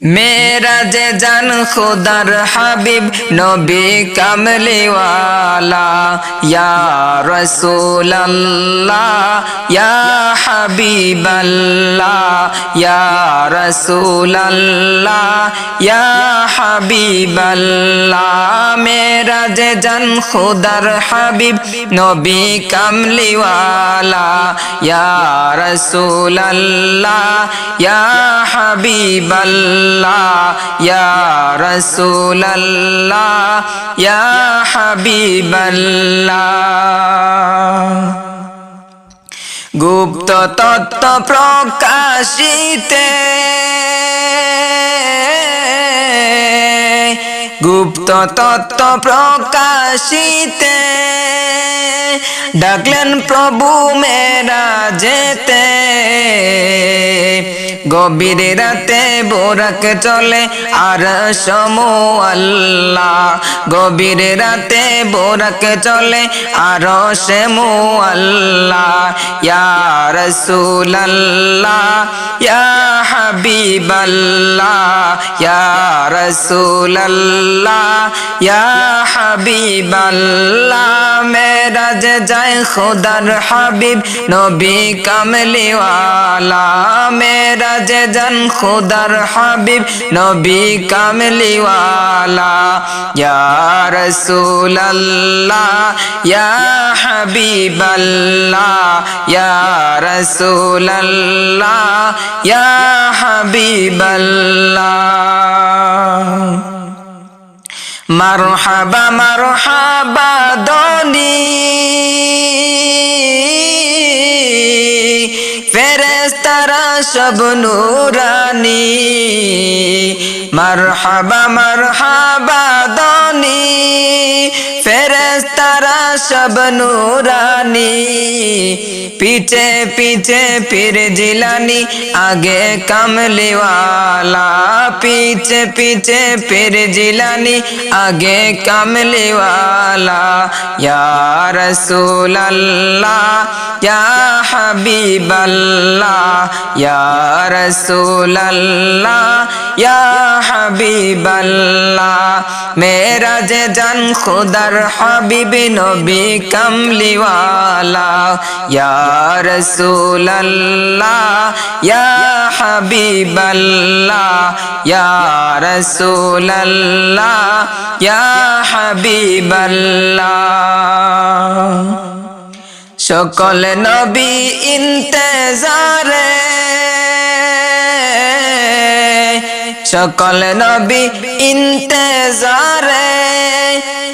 মেরা যে জান খুদার হাবিব নবী কামলিওয়ালা ইয়া রসুল্লাহ ইয়া হাবিবাল্লাহ ইয়া রসুল্লাহ ইয়া হাবিবাল্লাহ মেরা যে জান খুদার হাবিব নবী কামলিওয়ালা ইয়া হাবিবাল্লাহ হাবিবাল্লাহ। গুপ্ত তত্ত্ব প্রকাশিতে গুপ্ত তত্ত্ব প্রকাশিতে ডাকলেন প্রভু মেরা যেতে গভীর রাতে বোরাক চলে আর আল্লাহ। গভীর রাতে বোরাক চলে আর সেমু আল্লাহ। ইয়া রসুল্লাহ ইয়া হাবিবাল্লাহ ইয়া রসুল্লাহ ইয়া হাবিবাল্লাহ। মেরাজ যায় খুদার হাবিব নবী কামলিওয়ালা। মেরাজ জান খুদার হাবিব, নবী কামলিওয়ালা। ইয়া রসুল্লাহ ইয়া হাবিবাল্লাহ, ইয়া রসুল্লাহ ইয়া হাবিবাল্লাহ। মারহাবা মারহাবা দনি ফেরেস্তারা সব নুরানি। মারহাবা মারহাবা দনি। ফেরেস্তারা সব নুরানি। পিছে পিছে ফির জিলানি, আগে কামলিওয়ালা। পিছে পিছে ফির জিলানি, আগে কামলিওয়ালা। ইয়া রসুল্লাহ ইয়া হাবিবাল্লাহ ইয়া রসুল্লাহ ইয়া হাবিবাল্লাহ। মেরা যে জান খুদার হাবিব নবী কামলিওয়ালা ইয়া হাবিবাল্লাহ। সকল নবী ইন্তেজারে, সকল নবী ইন্তেজারে,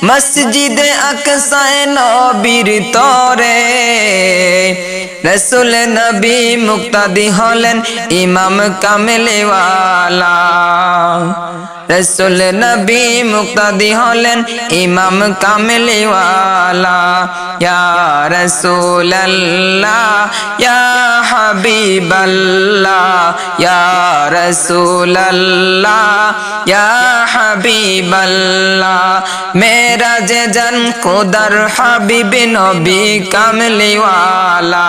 মসজিদে আকসায় নবীর তরে, রসুল নবী মুক্তাদি হলেন ইমাম কামলেওয়ালা। রসুল নবী মুক্তাদি হলেন ইমাম কামলিওয়ালা। ইয়া রসুল্লাহ ইয়া হাবিবাল্লাহ, ইয়া রসুল্লাহ ইয়া হাবিবাল্লাহ। মেরা যে জন খুদার হাবিব নবী কামলিওয়ালা।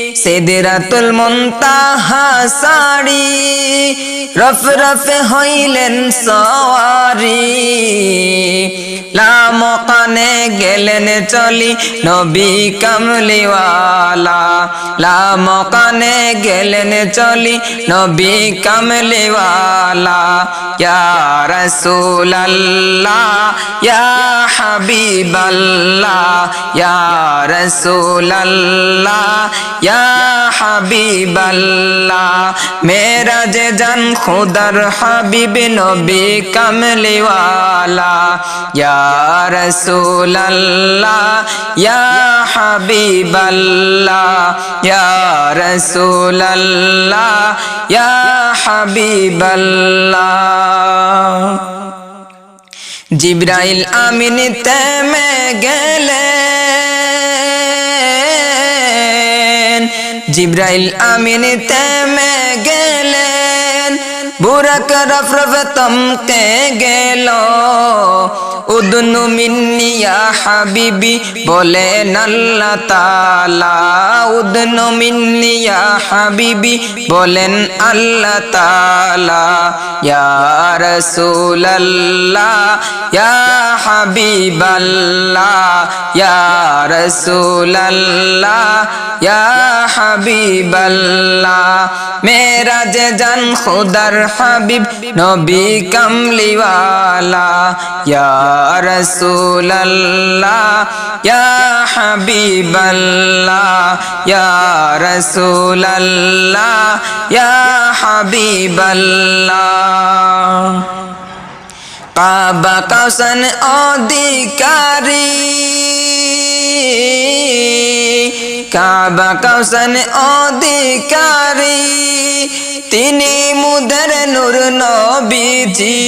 সিদরাতুল মুনতাহা সাড়ি রফ রফ হইলেন সওয়ারি। লামকানে গেলেন চলি নবী কামলিওয়ালা। লামকানে গেলেন চলি নবী কামলিওয়ালা। ইয়া রাসূলুল্লাহ, ইয়া হাবিবাল্লাহ, ইয়া রাসূলুল্লাহ, ইয়া হাবিবাল্লাহ মেরা যে জান খুদার হাবিব নবী কামলিওয়ালা ইয়া রসুল্লাহ ইয়া হাবিবাল্লাহ ইয়া রসুল্লাহ ইয়া হাবিবাল্লাহ জিব্রাইল আমিন তেমে গেলে জিব্রাইল আমিন তেমে গেলেন বুরাক রফরফ তমকে গেল। উদনু মিন্নিয়া হাবিবি, বলেন আল্লাহ তালা উদনু মিন্নিয়া হাবিবি, বলেন আল্লাহ তালা ইয়া রসুলাল্লাহ, ইয়া হাবিবাল্লাহ, ইয়া রসুলাল্লাহ, ইয়া হাবিবাল্লাহ। মেরা যে জান খুদার হাবিব, নবী কামলিওয়ালা। ইয়া রসুলাল্লাহ, ইয়া হাবিবাল্লাহ, ইয়া রসুলাল্লাহ, ইয়া হাবিবাল্লাহ। কাবা কাসন অধিকারী, কাবা কাসন অধিকারী, তিনি মুদের নূর নবীজি।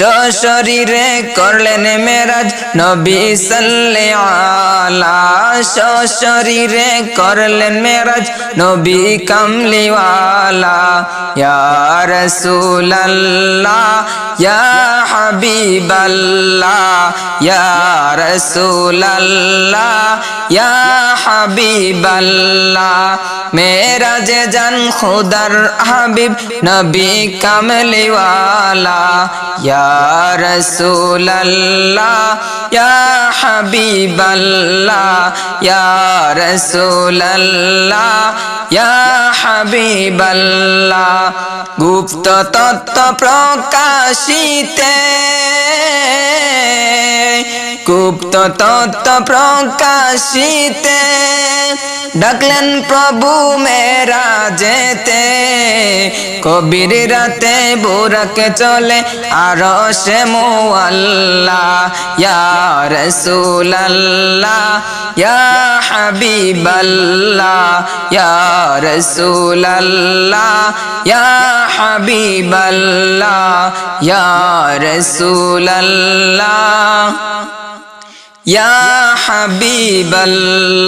সশরীরে করলেন মেরাজ নবী সাল্লে আলা সশরীরে করলেন মেরাজ নবী কামলিওয়ালা। ইয়া রাসূলুল্লাহ, ইয়া হাবিবাল্লাহ, ইয়া রাসূলুল্লাহ, ইয়া হাবিবাল্লাহ। মেরাজে জান খুদার হাবিব নবী কামলিওয়ালা ইয়া রসুলাল্লাহ, ইয়া হাবিবাল্লাহ, ইয়া রসুলাল্লাহ, ইয়া হাবিবাল্লাহ। গুপ্ত তত্ত্ব প্রকাশিতে, গুপ্ত তত্ত্ব প্রকাশিতে ডাকলেন প্রভু মেরা যেতে কবির রাতে বুরাকে চলে আর সে মোয়াল্লা ইয়া রসুলাল্লাহ ইয়া হাবিবাল্লাহ ইয়া রসুলাল্লাহ ইয়া হাবিবাল্লাহ ইয়া রসুলাল্লাহ ইয়া হাবিবাল্লাহ